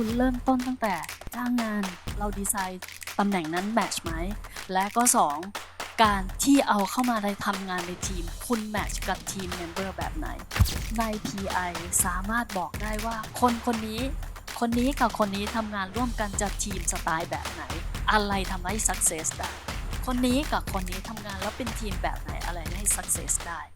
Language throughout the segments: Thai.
คุณเริ่มต้นตั้งแต่จ้างงานเราดีไซน์ตำแหน่งนั้นแมทช์ไหมและก็ 2 การที่เอาเข้ามาในทำงานในทีม คุณแมทช์กับทีมเมมเบอร์แบบไหน ใน PI สามารถบอกได้ว่าคนคนนี้ คนนี้กับคนนี้ทำงานร่วมกันจะทีมสไตล์แบบไหน อะไรทำให้ success ได้ คนนี้กับคนนี้ทำงานแล้วเป็นทีมแบบไหนอะไรให้ success ได้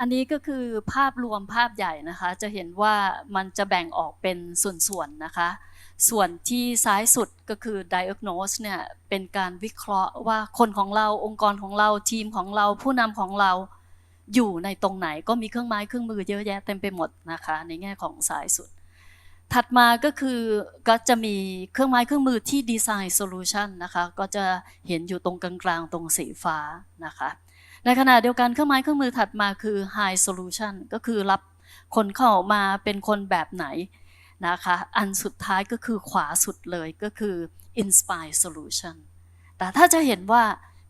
อันนี้ก็คือภาพรวมภาพใหญ่นะคะ จะเห็นว่ามันจะแบ่งออกเป็นส่วนๆนะคะ ส่วนที่ซ้ายสุดก็คือ diagnose เนี่ยเป็นการวิเคราะห์ว่าคนของเราองค์กรของเราทีมของเราผู้นำของเราอยู่ในตรงไหนก็มีเครื่องไม้เครื่องมือเยอะแยะเต็มไปหมดนะคะ ในแง่ของซ้ายสุด ถัดมาก็คือก็จะมีเครื่องไม้เครื่องมือที่ดีไซน์โซลูชันนะคะ ก็จะเห็นอยู่ตรงกลางๆตรงสีฟ้านะคะ ในขณะเดียวกันเครื่องไม้เครื่องมือถัดมาคือ High Solution ก็คือรับคนเข้ามาเป็นคนแบบไหนนะคะ อันสุดท้ายก็คือขวาสุดเลยก็คือ Inspire Solution แต่ถ้าจะเห็นว่า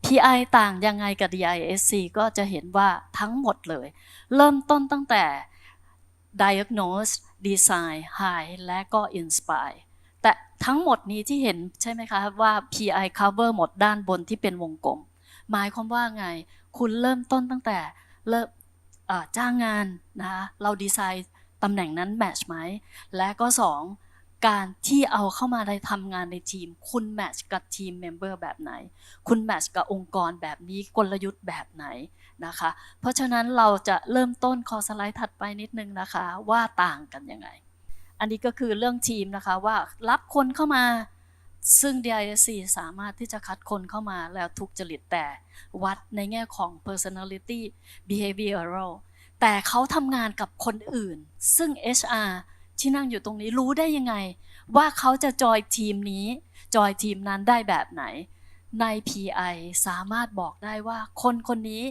PI ต่างยังไงกับ DISC ก็จะเห็นว่าทั้งหมดเลย เริ่มต้นตั้งแต่ Diagnose Design High และก็ Inspire แต่ทั้งหมดนี้ที่เห็นใช่ไหมคะว่า PI cover หมดด้านบนที่เป็นวงกลม หมายความว่าไง คุณเริ่มต้นตั้งแต่เริ่มอ่าจ้างงานนะคะเราดีไซน์ตำแหน่งนั้นแมทช์ไหมและก็ 2 การที่เอาเข้ามาในทำงานในทีม คุณแมทช์กับทีมเมมเบอร์แบบไหน คุณแมทช์กับองค์กรแบบนี้กลยุทธ์แบบไหนนะคะ เพราะฉะนั้นเราจะเริ่มต้นคอสไลด์ถัดไปนิดนึงนะคะว่าต่างกันยังไง อันนี้ก็คือเรื่องทีมนะคะว่ารับคนเข้ามา ซึ่ง DISC สามารถที่จะคัดคนเข้ามาแล้วทุกจริตแต่วัดในแง่ของ personality behavioral แต่เขาทำงานกับคนอื่น ซึ่ง HR ที่นั่งอยู่ตรงนี้รู้ได้ยังไง ว่าเขาจะจอยทีมนี้ จอยทีมนั้นได้แบบไหน ใน PI สามารถบอกได้ว่าคนคนนี้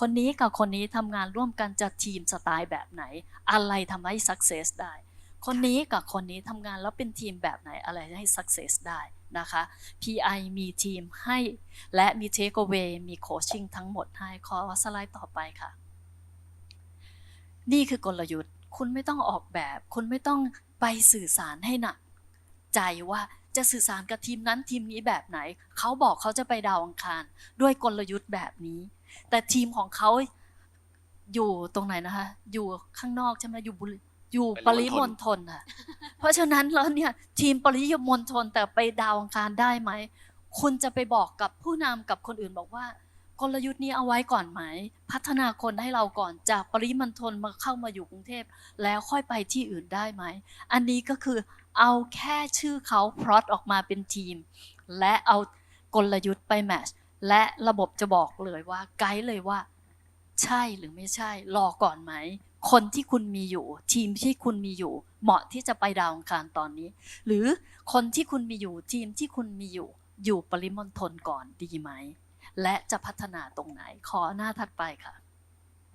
คนนี้กับคนนี้ทำงานร่วมกันจะทีมสไตล์แบบไหน อะไรทำให้ success ได้ คนนี้กับคนนี้ทำงานแล้วเป็นทีมแบบไหนอะไรให้ success ได้นะคะ PI มีทีมให้ และมี take away มี coaching ทั้งหมดให้ขอสไลด์ต่อไปค่ะ นี่คือกลยุทธ์ คุณไม่ต้องออกแบบ คุณไม่ต้องไปสื่อสารให้หนัก ใจว่าจะสื่อสารกับทีมนั้นทีมนี้แบบไหน เขาบอกเขาจะไปดาวอังคาร ด้วยกลยุทธ์แบบนี้ แต่ทีมของเขาอยู่ตรงไหนนะคะ อยู่ข้างนอกใช่ไหมอยู่บุรี อยู่ปริมณฑลค่ะ เพราะฉะนั้นแล้วเนี่ยทีมปริมณฑลแต่ไปดาวอังคารได้ไหม คุณจะไปบอกกับผู้นำกับคนอื่นบอกว่า กลยุทธ์นี้เอาไว้ก่อนไหม พัฒนาคนให้เราก่อนจากปริมณฑลมาเข้ามาอยู่กรุงเทพ แล้วค่อยไปที่อื่นได้ไหม อันนี้ก็คือเอาแค่ชื่อเขาพลอตออกมาเป็นทีม และเอากลยุทธ์ไปแมทช์และระบบจะบอกเลยว่าไกด์เลยว่า ใช่หรือไม่ใช่รอก่อนไหม คนที่คุณมีอยู่ ทีมที่คุณมีอยู่ เหมาะที่จะไปดาวอังคารตอนนี้ หรือคนที่คุณมีอยู่ ทีมที่คุณมีอยู่ อยู่ปริมณฑลก่อนดีไหม และจะพัฒนาตรงไหน ขอหน้าถัดไปค่ะ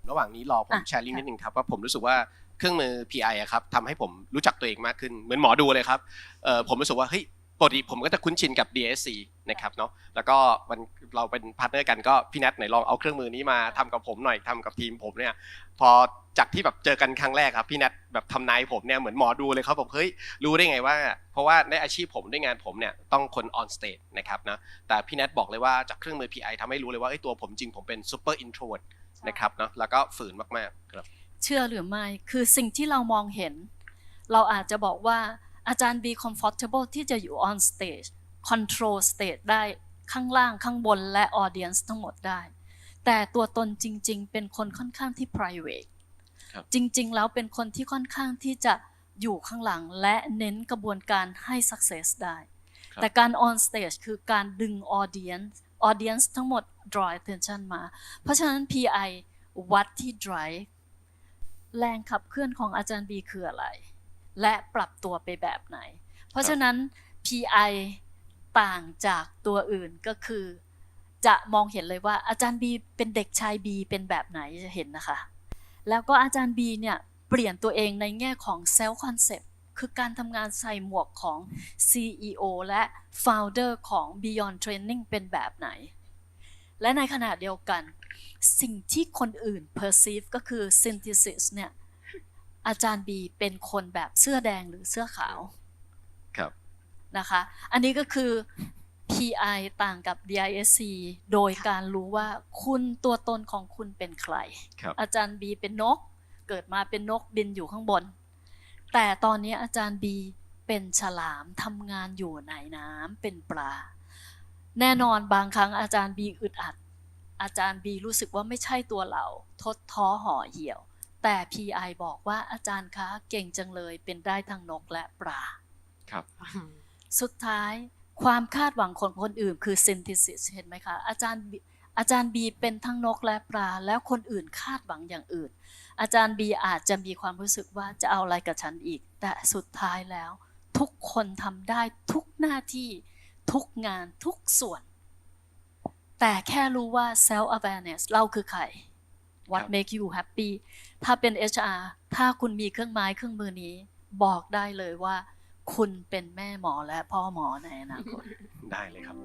ระหว่างนี้รอผมอะแชร์ลิงก์นิดนึงครับว่าผมรู้สึกว่าเครื่องมือ PI อะครับทำให้ผมรู้จักตัวเองมากขึ้นเหมือนหมอดูเลยครับเอ่อผมรู้สึกว่าเฮ้ย ปกติผมก็จะคุ้นชินกับ DSC นะครับเนาะแล้วก็มันเราเป็นพาร์ทเนอร์กันก็พี่นัทไหนลองเอาเครื่องมือนี้มาทำกับผมหน่อยทำกับทีมผมเนี่ยพอจากที่แบบเจอกันครั้งแรกครับพี่นัทแบบทำนายผมเนี่ยเหมือนหมอดูเลยครับผมเฮ้ยรู้ได้ไงว่า เพราะว่าในอาชีพผมด้วยงานผมเนี่ยต้องคน on stage นะครับนะแต่พี่นัทบอกเลยว่าจากเครื่องมือ PI ทำให้รู้เลยว่าไอ้ยตัวผมจริงผมเป็น super introvert นะครับเนาะแล้วก็ฝืนมากๆครับ เชื่อหรือไม่คือสิ่งที่เรามองเห็น เราอาจจะบอกว่า อาจารย์ be comfortable ที่จะอยู่ on stage control stage ได้ข้างล่างข้างบนและ audience ทั้งหมดได้ แต่ตัวตนจริง ๆ เป็นคนค่อนข้างที่ private ครับจริง ๆ แล้วเป็นคนที่ค่อนข้างที่จะอยู่ข้างหลังและเน้นกระบวนการให้ success ได้ครับแต่การ on stage คือการดึง audience audience ทั้งหมด draw attention มา เพราะฉะนั้น PI วัดที่ drive แรงขับเคลื่อนของอาจารย์บีคืออะไร และปรับตัวไปแบบไหน เพราะฉะนั้น PI ต่างจากตัวอื่นก็คือ จะมองเห็นเลยว่าอาจารย์บีเป็นเด็กชายบีเป็นแบบไหนจะเห็นนะคะ แล้วก็อาจารย์บีเนี่ยเปลี่ยนตัวเองในแง่ของ self concept คือการทำงานใส่หมวกของ CEO และ Founder ของ Beyond Training เป็นแบบไหน และในขณะเดียวกัน สิ่งที่คนอื่น perceive ก็คือ synthesis เนี่ย อาจารย์บีเป็นคนแบบเสื้อแดงหรือเสื้อขาวครับนะคะ อันนี้ก็คือ PI ต่างกับ DISC โดยการรู้ว่าคุณตัวตนของคุณเป็นใครครับอาจารย์บีเป็นนก เกิดมาเป็นนกบินอยู่ข้างบน แต่ตอนนี้อาจารย์บีเป็นฉลามทำงานอยู่ในน้ำเป็นปลา แน่นอนบางครั้งอาจารย์บีอึดอัด อาจารย์บีรู้สึกว่าไม่ใช่ตัวเรา ทดท้อห่อเหี่ยว แต่ PI บอกว่าอาจารย์คะเก่งจังเลยเป็นได้ทั้งนกและปลา ครับ สุดท้ายความคาดหวังของคนอื่น คือ synthesis เห็นไหมคะ อาจารย์บีอาจารย์บีเป็นทั้งนกและปลา แล้วคนอื่นคาดหวังอย่างอื่น อาจารย์บีอาจจะมีความรู้สึกว่าจะเอาอะไรกับฉันอีก แต่สุดท้ายแล้ว ทุกคนทำได้ทุกหน้าที่ ทุกงานทุกส่วน แต่แค่รู้ว่า self awareness เราคือใคร what ครับ make you happy ถ้าเป็น HR ถ้าคุณมีเครื่องไม้เครื่องมือนี้ บอกได้เลยว่า คุณเป็นแม่หมอและพ่อหมอในอนาคตได้เลยครับ